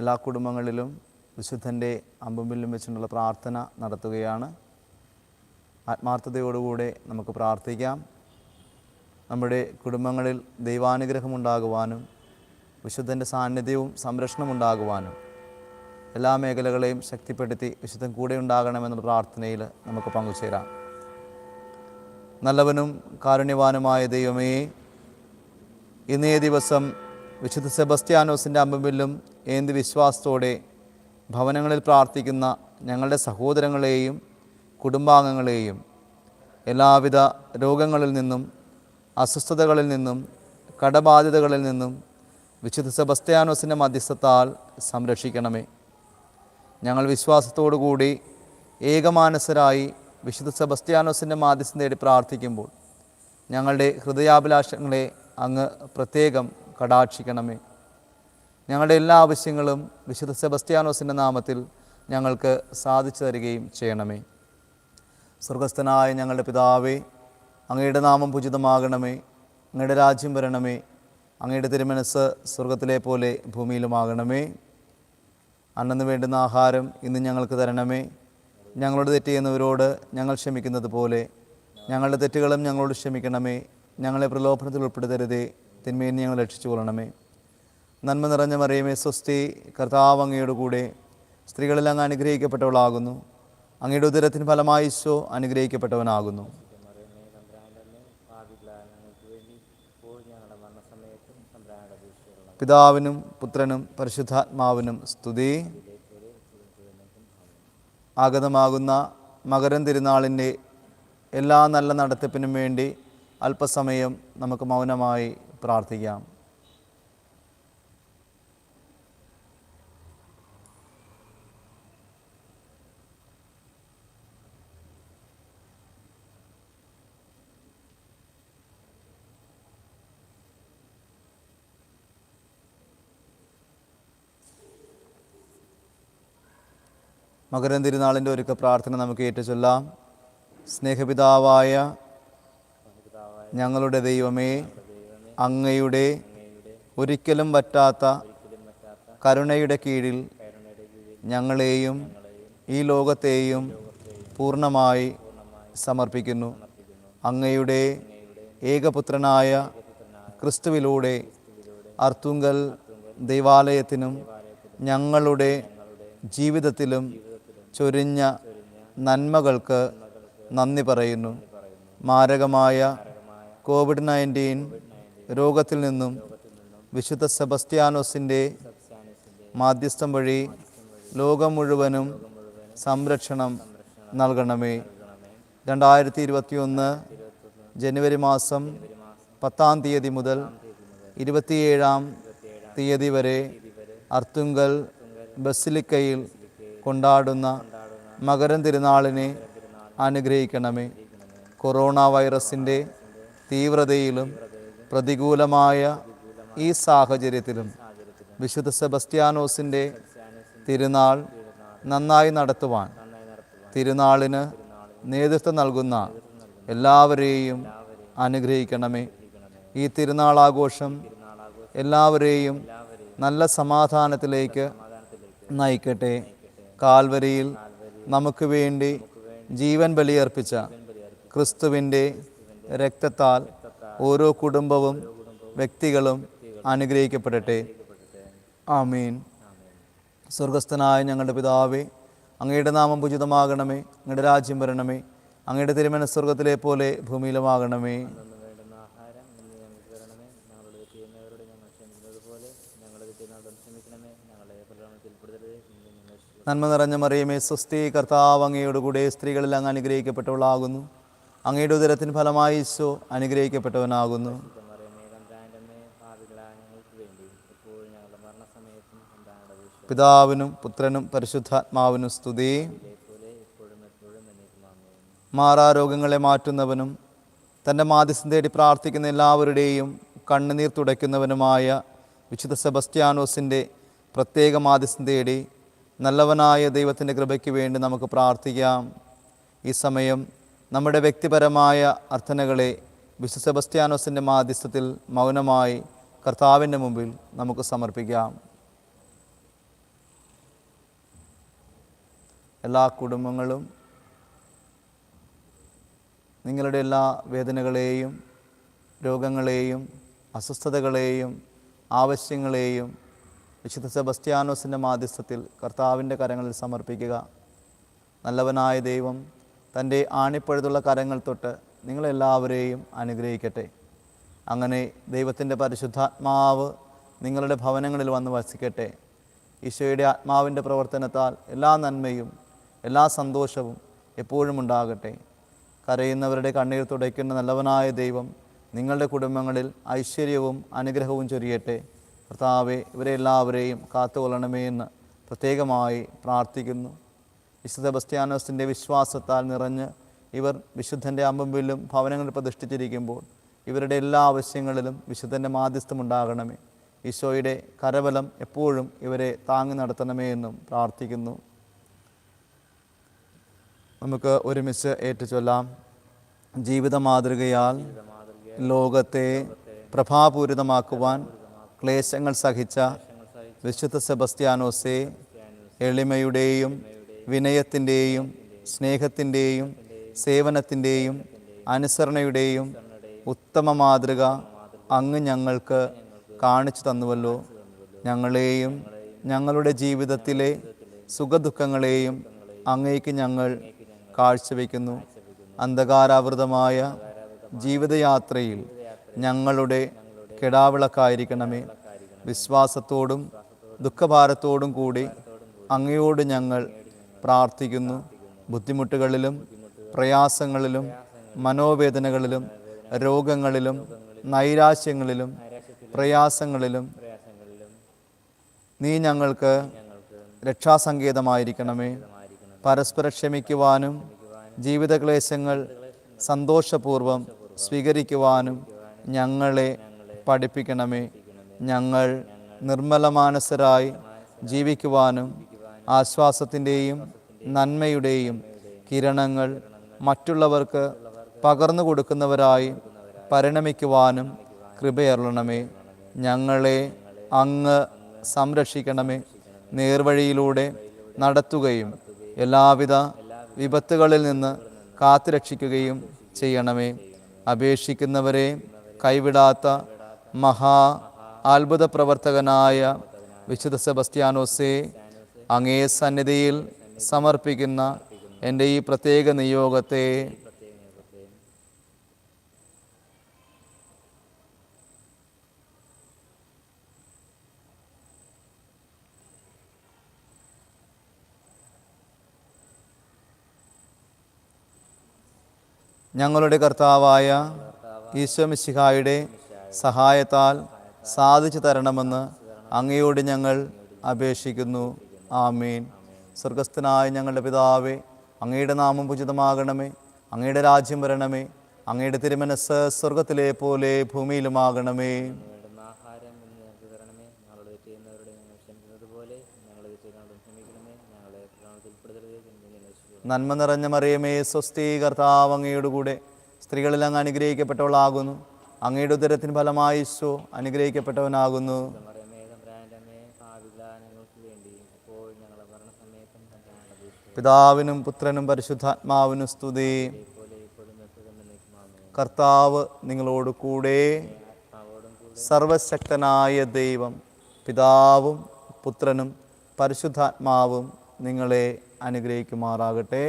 എല്ലാ കുടുംബങ്ങളിലും വിശുദ്ധന്റെ അമ്പുമ്പിലും വെച്ചുള്ള പ്രാർത്ഥന നടത്തുകയാണ്. ആത്മാർത്ഥതയോടുകൂടെ നമുക്ക് പ്രാർത്ഥിക്കാം. നമ്മുടെ കുടുംബങ്ങളിൽ ദൈവാനുഗ്രഹമുണ്ടാകുവാനും വിശുദ്ധന്റെ സാന്നിധ്യവും സംരക്ഷണം ഉണ്ടാകുവാനും എല്ലാ മേഖലകളെയും ശക്തിപ്പെടുത്തി വിശുദ്ധൻ കൂടെ ഉണ്ടാകണമെന്നുള്ള പ്രാർത്ഥനയിൽ നമുക്ക് പങ്കുചേരാം. നല്ലവനും കാരുണ്യവാനുമായ ദൈവമേ ഇന്നേ ദിവസം വിശുദ്ധ സെബസ്ത്യാനോസിന്റെ അമ്പമ്പിലും ഏന്ത് വിശ്വാസത്തോടെ ഭവനങ്ങളിൽ പ്രാർത്ഥിക്കുന്ന ഞങ്ങളുടെ സഹോദരങ്ങളെയും കുടുംബാംഗങ്ങളെയും എല്ലാവിധ രോഗങ്ങളിൽ നിന്നും അസ്വസ്ഥതകളിൽ നിന്നും കടബാധ്യതകളിൽ നിന്നും വിശുദ്ധ സെബസ്ത്യാനോസിന്റെ മധ്യസ്ഥത്താൽ സംരക്ഷിക്കണമേ. ഞങ്ങൾ വിശ്വാസത്തോടു കൂടി ഏകമാനസരായി വിശുദ്ധ സെബസ്ത്യാനോസിന്റെ മാധ്യസ്ഥം തേടി പ്രാർത്ഥിക്കുമ്പോൾ ഞങ്ങളുടെ ഹൃദയാഭിലാഷങ്ങളെ അങ്ങ് പ്രത്യേകം കടാക്ഷിക്കണമേ. ഞങ്ങളുടെ എല്ലാ ആവശ്യങ്ങളും വിശുദ്ധ സെബസ്ത്യാനോസിന്റെ നാമത്തിൽ ഞങ്ങൾക്ക് സാധിച്ചു തരികയും ചെയ്യണമേ. സ്വർഗസ്ഥനായ ഞങ്ങളുടെ പിതാവേ അങ്ങയുടെ നാമം പൂജിതമാകണമേ. അങ്ങയുടെ രാജ്യം വരണമേ. അങ്ങയുടെ തിരുമനസ് സ്വർഗത്തിലെ പോലെ ഭൂമിയിലുമാകണമേ. അന്നു വേണ്ടുന്ന ആഹാരം ഇന്ന് ഞങ്ങൾക്ക് തരണമേ. ഞങ്ങളോട് തെറ്റ് ചെയ്യുന്നവരോട് ഞങ്ങൾ ക്ഷമിക്കുന്നത് പോലെ ഞങ്ങളുടെ തെറ്റുകളും ഞങ്ങളോട് ക്ഷമിക്കണമേ. ഞങ്ങളെ പ്രലോഭനത്തിൽ ഉൾപ്പെടുത്തരുതേ. തിന്മയിൽ ഞങ്ങൾ രക്ഷിച്ചു കൊള്ളണമേ. നന്മ നിറഞ്ഞ മറിയമേ സ്വസ്തി കർത്താവ് അങ്ങയുടെ കൂടെ സ്ത്രീകളിൽ അങ്ങ് അനുഗ്രഹിക്കപ്പെട്ടവളാകുന്നു. അങ്ങയുടെ ഉദരത്തിന് ഫലമായി ഈശോ അനുഗ്രഹിക്കപ്പെട്ടവനാകുന്നു. പിതാവിനും പുത്രനും പരിശുദ്ധാത്മാവിനും സ്തുതി. ആഗതമാകുന്ന മകരം തിരുനാളിന്റെ എല്ലാ നല്ല നടത്തിപ്പിനും വേണ്ടി അല്പസമയം നമുക്ക് മൗനമായി പ്രാർത്ഥിക്കാം. മകരം തിരുനാളിന്റെ ഒരുക്ക പ്രാർത്ഥന നമുക്ക് ഏറ്റുചൊല്ലാം. സ്നേഹപിതാവായ ഞങ്ങളുടെ ദൈവമേ അങ്ങയുടെ ഒരിക്കലും പറ്റാത്ത കരുണയുടെ കീഴിൽ ഞങ്ങളെയും ഈ ലോകത്തെയും പൂർണമായി സമർപ്പിക്കുന്നു. അങ്ങയുടെ ഏകപുത്രനായ ക്രിസ്തുവിലൂടെ അർത്തുങ്കൽ ദൈവാലയത്തിനും ഞങ്ങളുടെ ജീവിതത്തിലും ചൊരിഞ്ഞ നന്മകൾക്ക് നന്ദി പറയുന്നു. മാരകമായ കോവിഡ് നയന്റീൻ രോഗത്തിൽ നിന്നും വിശുദ്ധ സെബസ്ത്യാനോസിന്റെ മാധ്യസ്ഥം വഴി ലോകം മുഴുവനും സംരക്ഷണം നൽകണമേ. രണ്ടായിരത്തി ഇരുപത്തിയൊന്ന് ജനുവരി മാസം പത്താം തീയതി മുതൽ ഇരുപത്തിയേഴാം തീയതി വരെ അർത്തുങ്കൽ ബസിലിക്കയിൽ കൊണ്ടാടുന്ന മകരം തിരുനാളിനെ അനുഗ്രഹിക്കണമേ. കൊറോണ വൈറസിന്റെ തീവ്രതയിലും പ്രതികൂലമായ ഈ സാഹചര്യത്തിലും വിശുദ്ധ സെബസ്ത്യാനോസിന്റെ തിരുനാൾ നന്നായി നടത്തുവാൻ തിരുനാളിന് നേതൃത്വം നൽകുന്ന എല്ലാവരെയും അനുഗ്രഹിക്കണമേ. ഈ തിരുനാൾ ആഘോഷം എല്ലാവരെയും നല്ല സമാധാനത്തിലേക്ക് നയിക്കട്ടെ. കാൽവരിയിൽ നമുക്ക് വേണ്ടി ജീവൻ ബലിയർപ്പിച്ച ക്രിസ്തുവിന്റെ രക്തത്താൽ ഓരോ കുടുംബവും വ്യക്തികളും അനുഗ്രഹിക്കപ്പെടട്ടെ. ആമീൻ. സ്വർഗസ്ഥനായ ഞങ്ങളുടെ പിതാവേ അങ്ങയുടെ നാമം പൂജിതമാകണമേ. അങ്ങയുടെ രാജ്യം വരണമേ. അങ്ങയുടെ തിരുമന സ്വർഗത്തിലെ പോലെ ഭൂമിയിലുമാകണമേ. നന്മ നിറഞ്ഞ മറിയമേ സ്വസ്തി കർത്താവ് അങ്ങയോടുകൂടെ സ്ത്രീകളിൽ അങ്ങ് അനുഗ്രഹിക്കപ്പെട്ടവളാകുന്നു. അങ്ങയുടെ ഉദരത്തിന് ഫലമായി ഈശോ അനുഗ്രഹിക്കപ്പെട്ടവനാകുന്നു. പിതാവിനും പുത്രനും പരിശുദ്ധാത്മാവിനും സ്തുതി. മാറാരോഗങ്ങളെ മാറ്റുന്നവനും തന്റെ മാധ്യസ്ഥം തേടി പ്രാർത്ഥിക്കുന്ന എല്ലാവരുടെയും കണ്ണുനീർ തുടയ്ക്കുന്നവനുമായ വിശുദ്ധ സെബസ്റ്റ്യാനോസിന്റെ പ്രത്യേക മാധ്യസ്ഥം തേടി നല്ലവനായ ദൈവത്തിന്റെ കൃപയ്ക്ക് വേണ്ടി നമുക്ക് പ്രാർത്ഥിക്കാം. ഈ സമയം നമ്മുടെ വ്യക്തിപരമായ അർത്ഥനകളെ വിശുദ്ധ സെബസ്ത്യാനോസിന്റെ മാധ്യസ്ഥത്തിൽ മൗനമായി കർത്താവിന്റെ മുമ്പിൽ നമുക്ക് സമർപ്പിക്കാം. എല്ലാ കുടുംബങ്ങളും നിങ്ങളുടെ എല്ലാ വേദനകളെയും രോഗങ്ങളെയും അസ്വസ്ഥതകളെയും ആവശ്യങ്ങളെയും വിശുദ്ധ സെബസ്ത്യാനോസിന്റെ മാധ്യസ്ഥത്തിൽ കർത്താവിന്റെ കരങ്ങളിൽ സമർപ്പിക്കുക. നല്ലവനായ ദൈവം തന്റെ ആണിപ്പഴുതുള്ള കരങ്ങൾ തൊട്ട് നിങ്ങളെല്ലാവരെയും അനുഗ്രഹിക്കട്ടെ. അങ്ങനെ ദൈവത്തിന്റെ പരിശുദ്ധാത്മാവ് നിങ്ങളുടെ ഭവനങ്ങളിൽ വന്ന് വസിക്കട്ടെ. ഈശോയുടെ ആത്മാവിന്റെ പ്രവർത്തനത്താൽ എല്ലാ നന്മയും എല്ലാ സന്തോഷവും എപ്പോഴും ഉണ്ടാകട്ടെ. കരയുന്നവരുടെ കണ്ണീർ തുടയ്ക്കുന്ന നല്ലവനായ ദൈവം നിങ്ങളുടെ കുടുംബങ്ങളിൽ ഐശ്വര്യവും അനുഗ്രഹവും ചൊരിയട്ടെ. കർത്താവെ ഇവരെല്ലാവരെയും കാത്തുകൊള്ളണമേ എന്ന് പ്രത്യേകമായി പ്രാർത്ഥിക്കുന്നു. വിശുദ്ധ ബസ്ത്യാനോസിന്റെ വിശ്വാസത്താൽ നിറഞ്ഞ് ഇവർ വിശുദ്ധന്റെ അമ്പമ്പിലും ഭവനങ്ങളിൽ പ്രതിഷ്ഠിച്ചിരിക്കുമ്പോൾ ഇവരുടെ എല്ലാ ആവശ്യങ്ങളിലും വിശുദ്ധന്റെ മാധ്യസ്ഥമുണ്ടാകണമേ. ഈശോയുടെ കരബലം എപ്പോഴും ഇവരെ താങ്ങി നടത്തണമേ എന്നും പ്രാർത്ഥിക്കുന്നു. നമുക്ക് ഒരുമിച്ച് ഏറ്റുചൊല്ലാം. ജീവിത മാതൃകയാൽ ലോകത്തെ പ്രഭാപൂരിതമാക്കുവാൻ ക്ലേശങ്ങൾ സഹിച്ച വിശുദ്ധ സെബസ്ത്യാനോസെ എളിമയുടെയും വിനയത്തിന്റെയും സ്നേഹത്തിന്റെയും സേവനത്തിന്റെയും അനുസരണയുടെയും ഉത്തമ മാതൃക അങ്ങ് ഞങ്ങൾക്ക് കാണിച്ചു തന്നുവല്ലോ. ഞങ്ങളെയും ഞങ്ങളുടെ ജീവിതത്തിലെ സുഖദുഃഖങ്ങളെയും അങ്ങേക്ക് ഞങ്ങൾ കാഴ്ചവെക്കുന്നു. അന്ധകാരാവൃതമായ ജീവിതയാത്രയിൽ ഞങ്ങളുടെ കെടാവിളക്കായിരിക്കണമേ. വിശ്വാസത്തോടും ദുഃഖഭാരത്തോടും കൂടി അങ്ങയോട് ഞങ്ങൾ പ്രാർത്ഥിക്കുന്നു. ബുദ്ധിമുട്ടുകളിലും പ്രയാസങ്ങളിലും മനോവേദനകളിലും രോഗങ്ങളിലും നൈരാശ്യങ്ങളിലും പ്രയാസങ്ങളിലും നീ ഞങ്ങൾക്ക് രക്ഷാസങ്കേതമായിരിക്കണമേ. പരസ്പര ക്ഷമിക്കുവാനും ജീവിതക്ലേശങ്ങൾ സന്തോഷപൂർവം സ്വീകരിക്കുവാനും ഞങ്ങളെ പഠിപ്പിക്കണമേ. ഞങ്ങൾ നിർമ്മല മാനസരായി ജീവിക്കുവാനും ആശ്വാസത്തിന്റെയും നന്മയുടെയും കിരണങ്ങൾ മറ്റുള്ളവർക്ക് പകർന്നു കൊടുക്കുന്നവരായി പരിണമിക്കുവാനും കൃപയറണമേ ഞങ്ങളെ അങ്ങ് സംരക്ഷിക്കണമേ. നേർവഴിയിലൂടെ നടത്തുകയും എല്ലാവിധ വിപത്തുകളിൽ നിന്ന് കാത്തുരക്ഷിക്കുകയും ചെയ്യണമേ. അപേക്ഷിക്കുന്നവരെ കൈവിടാത്ത മഹാ അത്ഭുത പ്രവർത്തകനായ വിശുദ്ധ സെബസ്ത്യാനോസെ അങ്ങേ സന്നിധിയിൽ സമർപ്പിക്കുന്ന എന്റെ ഈ പ്രത്യേക നിയോഗത്തെ ഞങ്ങളുടെ കർത്താവായ ഈശ്വമിശിഹായുടെ സഹായത്താൽ സാധിച്ചു തരണമെന്ന് അങ്ങയോട് ഞങ്ങൾ അപേക്ഷിക്കുന്നു. ആമീൻ. സ്വർഗസ്ഥനായ ഞങ്ങളുടെ പിതാവേ അങ്ങയുടെ നാമം ഉചിതമാകണമേ അങ്ങയുടെ രാജ്യം വരണമേ അങ്ങയുടെ തിരുമനസ് സ്വർഗത്തിലെ പോലെ ഭൂമിയിലുമാകണമേ. നന്മ നിറഞ്ഞ മറിയമേ സ്വസ്തി കർത്താവ് അങ്ങയുടെ കൂടെ സ്ത്രീകളിൽ അങ്ങ് അനുഗ്രഹിക്കപ്പെട്ടവളാകുന്നു. അങ്ങയുടെ ഉദരത്തിന് ഫലമായി ഈശോ അനുഗ്രഹിക്കപ്പെട്ടവനാകുന്നു മറിയമേ തമ്പ്രാന്റെ അമ്മേ ഭാവിക ഞങ്ങൾക്ക് വേണ്ടി ഇപ്പോൾ ഞങ്ങളെ മരണസമയത്തും തമ്പ്രാന്റെ പിതാവിനും പുത്രനും പരിശുദ്ധാത്മാവിനും സ്തുതി. കർത്താവ് നിങ്ങളോട് കൂടെ. സർവശക്തനായ ദൈവം പിതാവും പുത്രനും പരിശുദ്ധാത്മാവും നിങ്ങളെ അനുഗ്രഹിക്കുമാറാകട്ടെ.